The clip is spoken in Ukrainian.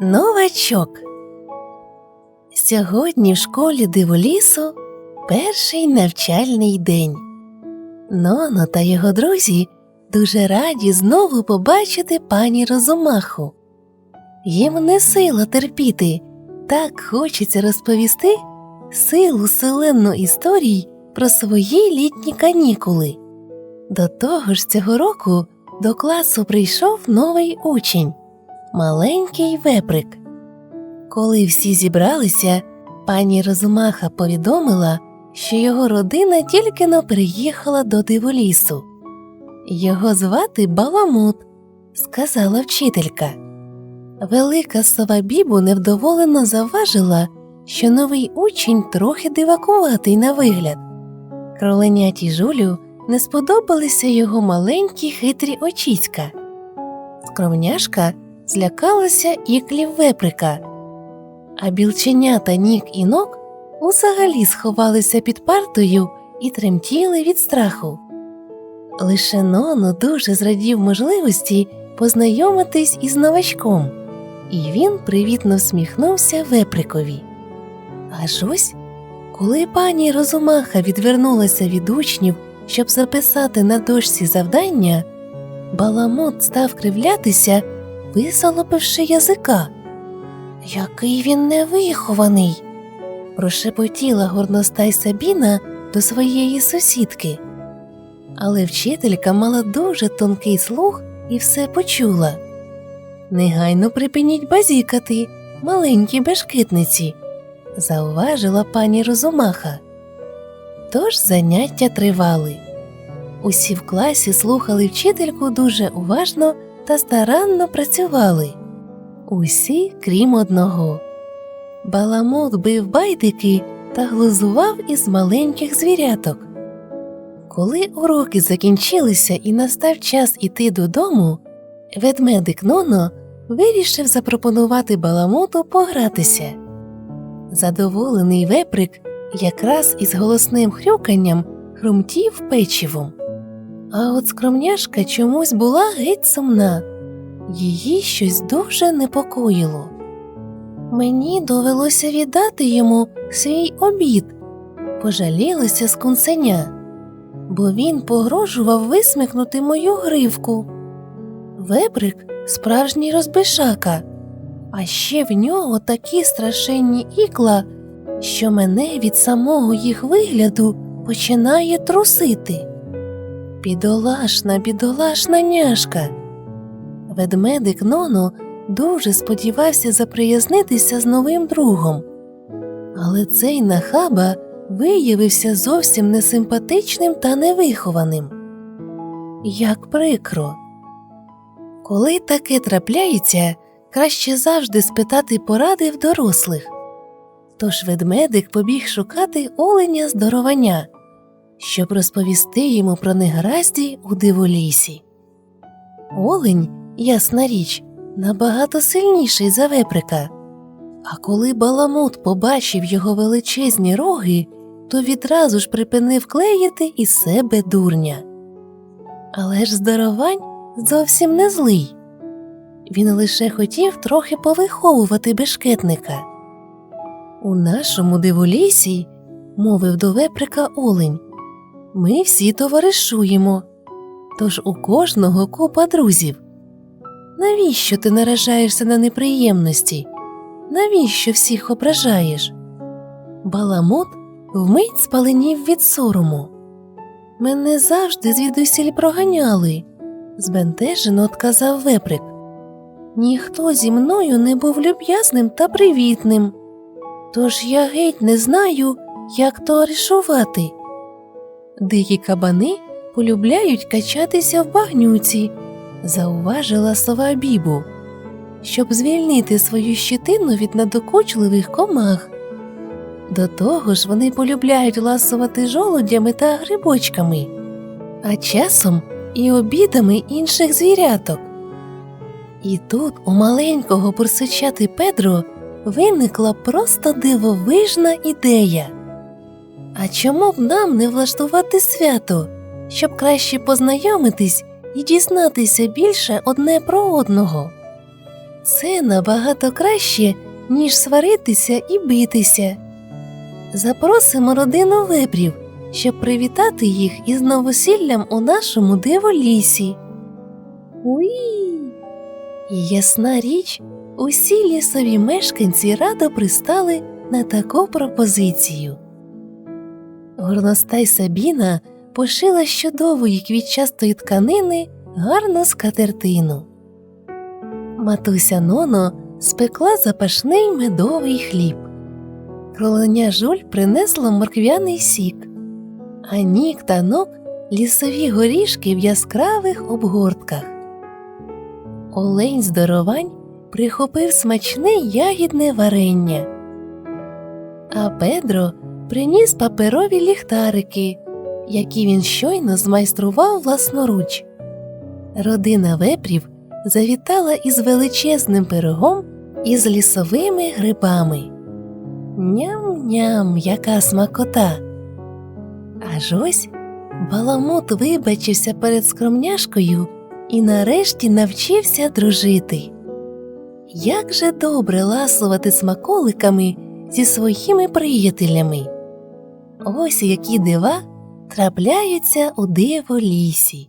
Новачок. Сьогодні в школі диволісу перший навчальний день. Ноно та його друзі дуже раді знову побачити пані Розумаху. Їм не сила терпіти, так хочеться розповісти силу селенну історій про свої літні канікули. До того ж цього року до класу прийшов новий учень маленький веприк. Коли всі зібралися, пані Розумаха повідомила, що його родина тільки но переїхала до диволісу. Його звати Баламут, сказала вчителька. Велика сова Бібу невдоволено завважила, що новий учень трохи дивакуватий на вигляд. Кроленяті жулю не сподобалися його маленькі хитрі очіська. Скромняшка злякалася іклів веприка, а білченята Нік і Нок узагалі сховалися під партою і тремтіли від страху. Лише Ноно дуже зрадів можливості познайомитись із новачком, і він привітно всміхнувся веприкові. Аж ось, коли пані Розумаха відвернулася від учнів, щоб записати на дошці завдання, Баламут став кривлятися висолопивши язика. Який він невихований, прошепотіла горностай Сабіна до своєї сусідки. Але вчителька мала дуже тонкий слух і все почула. Негайно припиніть базікати, маленькі бешкетниці, зауважила пані Розумаха. Тож заняття тривали. Усі в класі слухали вчительку дуже уважно та старанно працювали. Усі, крім одного. Баламут бив байдики та глузував із маленьких звіряток. Коли уроки закінчилися і настав час іти додому, ведмедик Ноно вирішив запропонувати баламуту погратися. Задоволений веприк якраз із голосним хрюканням хрумтів печивом. А от скромняшка чомусь була геть сумна, її щось дуже непокоїло. Мені довелося віддати йому свій обід, пожалілася скунсеня, бо він погрожував висмикнути мою гривку. Вебрик справжній розбишака, а ще в нього такі страшенні ікла, що мене від самого їх вигляду починає трусити. Бідолашна, бідолашна няшка. Ведмедик Ноно дуже сподівався заприязнитися з новим другом, але цей нахаба виявився зовсім несимпатичним та невихованим. Як прикро. Коли таке трапляється, краще завжди спитати поради в дорослих. Тож ведмедик побіг шукати оленя здоровання щоб розповісти йому про негаразді у диволісі. Олень, ясна річ, набагато сильніший за веприка, а коли баламут побачив його величезні роги, то відразу ж припинив клеїти із себе дурня. Але ж здоровань зовсім не злий. Він лише хотів трохи повиховувати бешкетника. У нашому диволісі, мовив до веприка олень, ми всі товаришуємо, тож у кожного купа друзів. Навіщо ти наражаєшся на неприємності? Навіщо всіх ображаєш? Баламут вмить спаленів від сорому. Мене завжди звідусіль проганяли, збентежено отказав веприк. Ніхто зі мною не був люб'язним та привітним, тож я геть не знаю, як товаришувати. Дикі кабани полюбляють качатися в багнюці, зауважила сова Бібу, щоб звільнити свою щитину від надокучливих комах. До того ж вони полюбляють ласувати жолудями та грибочками, а часом і обідами інших звіряток. І тут у маленького бурсичати Педро виникла просто дивовижна ідея. А чому б нам не влаштувати свято, щоб краще познайомитись і дізнатися більше одне про одного? Це набагато краще, ніж сваритися і битися. Запросимо родину вепрів, щоб привітати їх із новосіллям у нашому диволісі. Уї! І ясна річ, усі лісові мешканці радо пристали на таку пропозицію. Горностай Сабіна пошила з чудової квітчастої тканини гарну скатертину. Матуся Ноно спекла запашний медовий хліб. Кроленя жуль принесло морквяний сік, а нік та нок лісові горішки в яскравих обгортках. Олень здоровань прихопив смачне ягідне варення, а Педро приніс паперові ліхтарики, які він щойно змайстрував власноруч. Родина вепрів завітала із величезним пирогом і з лісовими грибами. Ням-ням, яка смакота. Аж ось баламут вибачився перед скромняшкою і нарешті навчився дружити. Як же добре ласувати смаколиками зі своїми приятелями. Ось які дива трапляються у диво лісі.